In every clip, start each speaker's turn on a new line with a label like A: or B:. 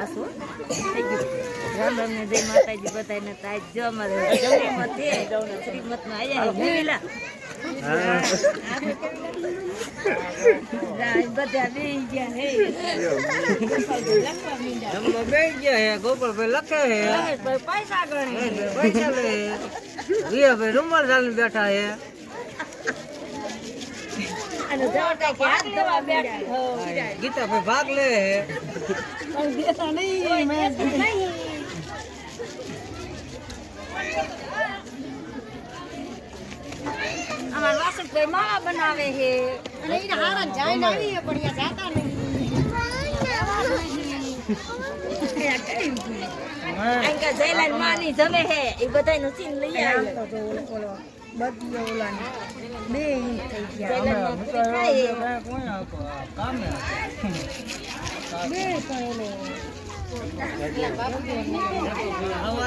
A: પાછું. થઈ ગયું રામ રામ ને જય માતાજી બધાને તાજ જો અમારે જવણીમાં છે. શ્રીમતમાં આવ્યા છે ભૂમિલા. બધા બેઠા ગયા હે
B: જમવા બેસી ગયા હે ગોપાલભાઈ લખે હે
A: રમેશભાઈ પૈસા ગણે
B: પૈસા લે હે રિયાભાઈ રૂમાલ ચાલીને બેઠા હે
A: અને જવટા કે હાથ ધોવા બેઠા
B: ગીતાભાઈ ભાગ લે હે.
A: અમાર વાસણભાઈ માળા બનાવે હે
C: અને એને હારા જાઈને આવીએ પણ યા જાતા નહીં.
A: આંકા જયલાલ માની જમે હે એ બધાયનું સીન લઈ આવે
C: બધી ઓલા બે ઇંચ થઈ ગયા
A: જયલાલમાં પૂરી થાય
B: કામે
C: બે પણ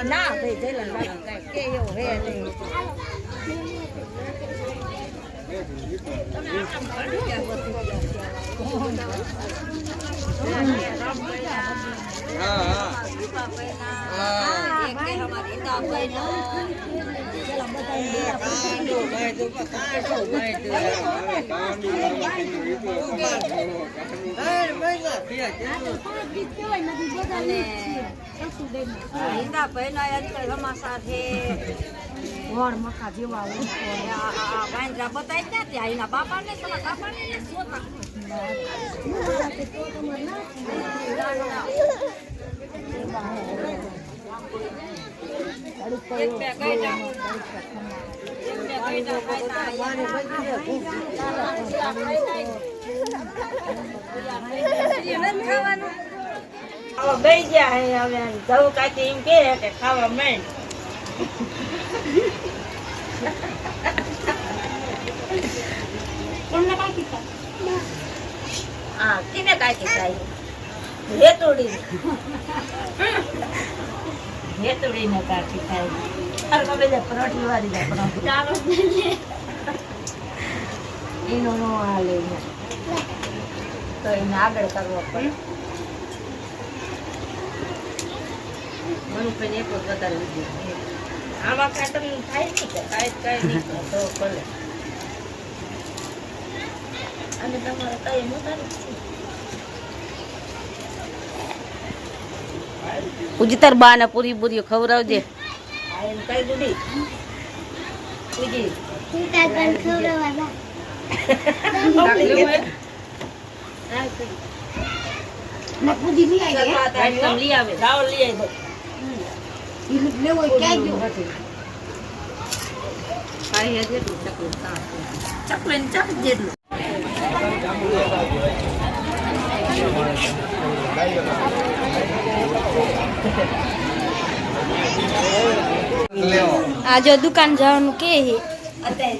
A: ના ભાઈ જયલાલ વાળા કાંઈ કે એવું હે નહીં
B: હા હા
A: એક કે અમારી ઈંદાભાઈ ને ઈંદાભાઈ નો આજકાલ સમાચાર છે
C: વણ મખા જેવા
A: આ- આ- આ વાંદરા બતાવી જ નથી એના બાપાને તમારા બાપાને નથી જોતા એક બે ગઈડા. એક બે ગઈડા ખાતા ખાવા બેસી ગયા હે હવે જવું કાંઈક એમ કહે કે ખાવા માંડ હા કેને કાંઈક ખાય હેતુડી હેતુડી કાઠી થાય અરે દે પરોઠી વાળી એનો નો આ લઈને તો એને આગળ કરવો પડે. મનુભાઈ ને એક વધારે આમાં કાંઈ તમને થાય નહીં કે? કાંઈ કાંઈ નહીં તો ભલે. અને તમારે કઈ વધારે જ છે
D: પૂજી તાર બા ને પૂરી પૂરી ખવડાવજે.
A: ચકલે ચક જેટલું
D: આ જો દુકાન જવાનું કે હે?
A: અત્યારે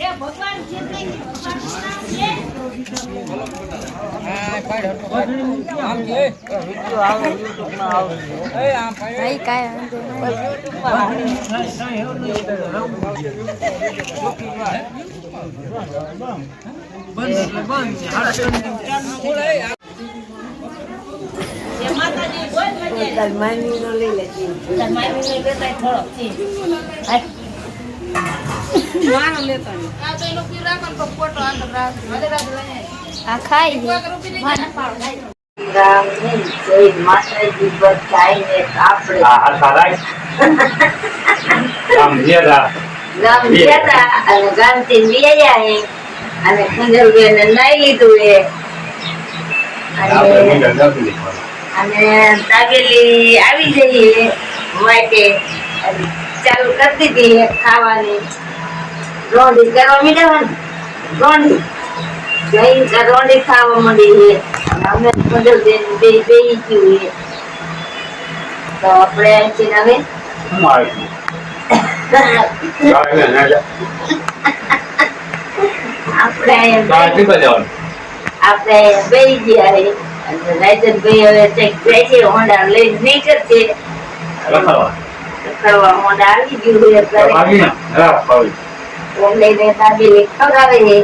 B: જે
D: કાંઈ નહીં.
A: જે મજે
B: તાર નો લઈ લેતી
A: તાર મામી ને લેતા થોડો લેતો ને અને ખંજરબેન નાઈ લીધું એ અને અને આવી જઈએ માટે ચાલુ કરી દીધી ખાવાની.
E: રોંઢી કરવા મીડા રોંડી. જઈને ત્યાં ખાવા માંડી છે. અમે મંડળ બેન બે બેહી ગયું છે. તો આપણે અહીંથી હવે આપણે આપણે બેહી ગયા રાયચંદભાઈ હવે કંઈક જાય છે હોન્ડા નીકળશે. હોન્ડા આવી ગયું ઓમ લઈને દાદી ખવડાવે છે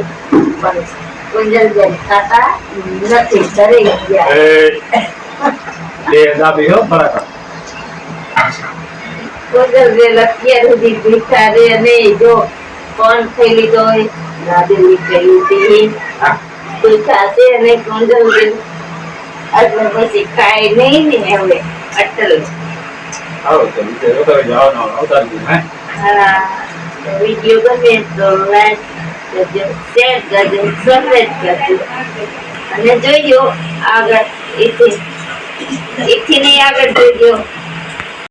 E: પણ કુંજલબેન ખાતા નથી ડરે ગયા. કુંજલબેન અત્યાર સુધી ભીખા રે નહીં જો કોણ થઈ લીધો હોય દાદી નીકળી હતી ભીખા છે અને કુંજલબેન એટલે પછી ખાય નહીં ને એમને અટલ. હા. વીડિયો ગમે તો લાઈક કરજો શેર કરજો સબસ્ક્રાઈબ કરજો. અને જોઈજો આગળ, એથી એથી નહીં આગળ જોઈજો